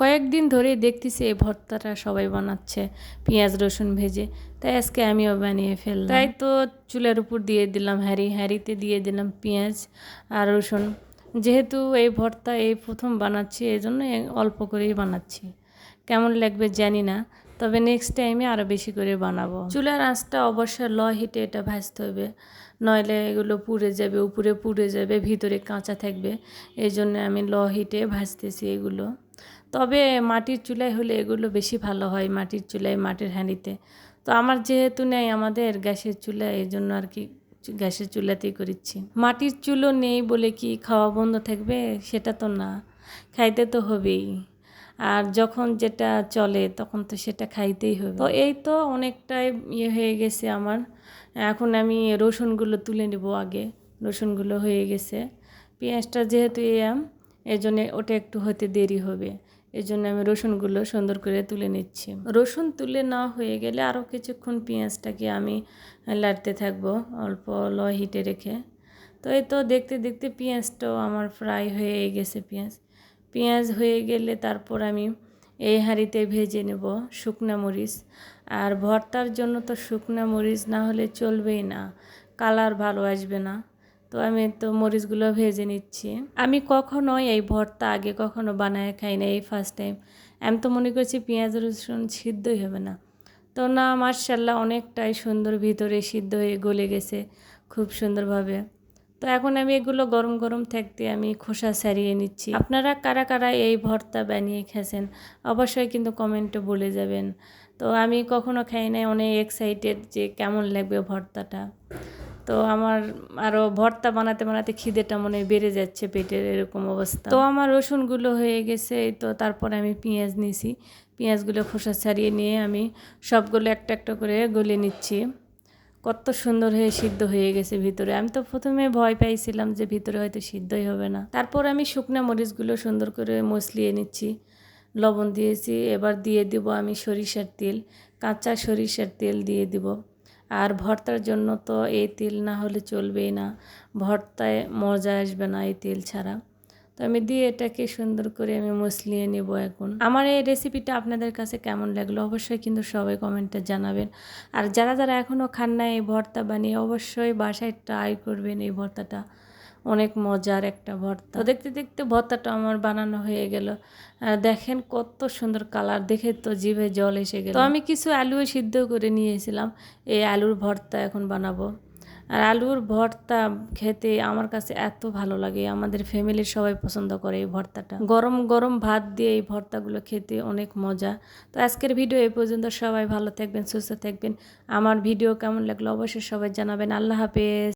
কয়েকদিন ধরেই দেখতেছি এই ভর্তাটা সবাই বানাচ্ছে পেঁয়াজ রসুন ভেজে। তাই আজকে আমিও বানিয়ে ফেললাম। তাই তো চুলের উপর দিয়ে দিলাম হ্যারি হ্যারিতে দিয়ে দিলাম পেঁয়াজ আর রসুন। যেহেতু এই ভর্তা এই প্রথম বানাচ্ছি এই জন্য অল্প করেই বানাচ্ছি। কেমন লাগবে জানি না তবে নেক্সট টাইমে আরও বেশি করে বানাবো। চুলার আঁচটা অবশ্যই ল হিটে এটা ভাজতে হবে নইলে এগুলো পুড়ে যাবে উপরে পুড়ে যাবে ভিতরে কাঁচা থাকবে। এই জন্য আমি ল হিটে ভাজতেছি এগুলো। তবে মাটির চুলায় হলে এগুলো বেশি ভালো হয় মাটির চুলায়, মাটির হাঁড়িতে। তো আমার যেহেতু নেই আমাদের গ্যাসের চুলা এই জন্য আর কি গ্যাসের চুলাতেই করিচ্ছি মাটির চুলো নেই বলে কি খাওয়া বন্ধ থাকবে? সেটা তো না, খাইতে তো হবেই। আর যখন যেটা চলে তখন তো সেটা খাইতেই হবে। তো এই তো অনেকটাই ইয়ে হয়ে গেছে আমার। এখন আমি রসুনগুলো তুলে নেব আগে, রসুনগুলো হয়ে গেছে। পেঁয়াজটা যেহেতু এম জন্যে ওটা একটু হতে দেরি হবে। এই জন্য আমি রসুনগুলো সুন্দর করে তুলে নিচ্ছি। রসুন তুলে না হয়ে গেলে আরও কিছুক্ষণ পেঁয়াজটাকে আমি লাড়তে থাকব অল্প ল হিটে রেখে। তো এই তো দেখতে দেখতে পেঁয়াজটাও আমার ফ্রাই হয়ে গেছে পেঁয়াজ। পেঁয়াজ হয়ে গেলে তারপর আমি এই হাঁড়িতে ভেজে নেব শুকনা মরিচ। আর ভর্তার জন্য তো শুকনা মরিচ না হলে চলবেই না। কালার ভালো আসবে না। তো আমি তো মরিচগুলো ভেজে নিচ্ছি। আমি কখনো এই ভর্তা আগে কখনো বানায় খাই না এই ফার্স্ট টাইম আমি তো মনে করছি পেঁয়াজ, রসুন সিদ্ধই হবে না। তো না মার্শাল্লাহ অনেকটাই সুন্দর ভিতরে সিদ্ধ হয়ে গলে গেছে খুব সুন্দরভাবে। তো এখন আমি এগুলো গরম গরম থাকতে আমি খোসা সারিয়ে নিচ্ছি। আপনারা কারা কারা এই ভর্তা বানিয়ে খেয়েছেন, অবশ্যই কিন্তু কমেন্টে বলে যাবেন। তো আমি কখনো খাই নাই, অনেক এক্সাইটেড যে কেমন লাগবে ভর্তাটা। তো আমার আরও ভর্তা বানাতে বানাতে খিদেটা মনে বেড়ে যাচ্ছে পেটের এরকম অবস্থা। তো আমার রসুনগুলো হয়ে গেছে তো তারপরে আমি পেঁয়াজ নিছি। পেঁয়াজগুলো খোসা ছাড়িয়ে নিয়ে আমি সবগুলো একটা একটা করে গলে নিচ্ছি। কত সুন্দর হয়ে সিদ্ধ হয়ে গেছে ভিতরে। আমি তো প্রথমে ভয় পাইছিলাম যে ভিতরে হয়তো সিদ্ধই হবে না। তারপর আমি শুকনা মরিচগুলো সুন্দর করে মসলিয়ে নিচ্ছি। লবণ দিয়েছি, এবার দিয়ে দিব আমি সরিষার তেল, কাঁচা সরিষার তেল দিয়ে দিব। আর ভর্তার জন্য তো এই তেল না হলে চলবেই না। ভর্তায় মজা আসবে না এই তেল ছাড়া। তো আমি দিয়ে এটাকে সুন্দর করে আমি মসলিয়ে নেব এখন। আমার এই রেসিপিটা আপনাদের কাছে কেমন লাগল অবশ্যই কিন্তু সবাই কমেন্টে জানাবেন। আর যারা যারা এখনও খান না এই ভর্তা বানিয়ে অবশ্যই বাসায় ট্রাই করবেন এই ভর্তাটা। অনেক মজার একটা ভর্তা। দেখতে দেখতে ভর্তাটা আমার বানানো হয়ে গেল। দেখেন কত সুন্দর কালার। দেখে তো জিভে জল এসে গেল। তো আমি কিছু আলুও সিদ্ধ করে নিয়েছিলাম। এই আলুর ভর্তা এখন বানাবো। আর আলুর ভর্তা খেতে আমার কাছে এত ভালো লাগে। আমাদের ফ্যামিলির সবাই পছন্দ করে এই ভর্তাটা। গরম গরম ভাত দিয়ে এই ভর্তাগুলো খেতে অনেক মজা। তো আজকের ভিডিও এই পর্যন্ত। সবাই ভালো থাকবেন, সুস্থ থাকবেন। আমার ভিডিও কেমন লাগল অবশ্যই সবাই জানাবেন। আল্লাহ হাফেজ।